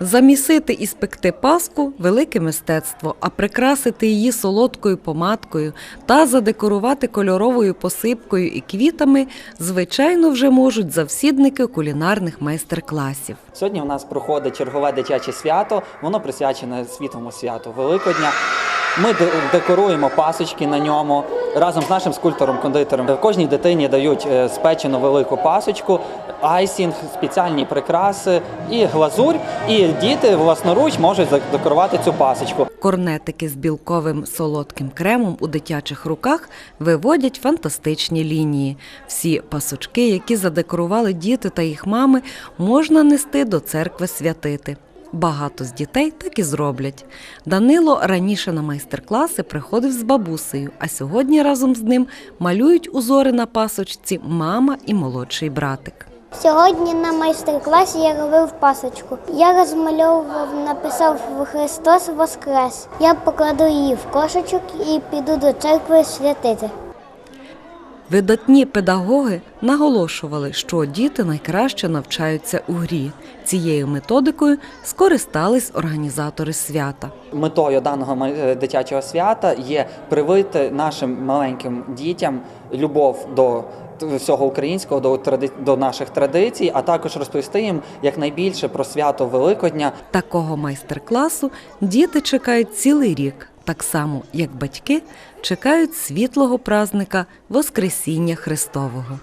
Замісити і спекти паску велике мистецтво, а прикрасити її солодкою помадкою та задекорувати кольоровою посипкою і квітами, звичайно, вже можуть завсідники кулінарних майстер-класів. Сьогодні у нас проходить чергове дитяче свято. Воно присвячене світлому святу Великодня. Ми декоруємо пасочки на ньому разом з нашим скульптором-кондитером. Кожній дитині дають е, спечену велику пасочку, айсінг, спеціальні прикраси і глазурь. І діти власноруч можуть задекорувати цю пасочку. Корнетики з білковим солодким кремом у дитячих руках виводять фантастичні лінії. Всі пасочки, які задекорували діти та їх мами, можна нести до церкви святити. Багато з дітей так і зроблять. Данило раніше на майстер-класи приходив з бабусею, а сьогодні разом з ним малюють узори на пасочці мама і молодший братик. Сьогодні на майстер-класі я робив пасочку. Я розмальовував, написав Христос Воскрес. Я покладу її в кошечок і піду до церкви святити. Видатні педагоги наголошували, що діти найкраще навчаються у грі. Цією методикою скористались організатори свята. Метою даного е, дитячого свята є привити нашим маленьким дітям любов до всього українського, до, тради- до наших традицій, а також розповісти їм якнайбільше про свято Великодня. Такого майстер-класу діти чекають цілий рік, так само як батьки чекають світлого празника Воскресіння Христового.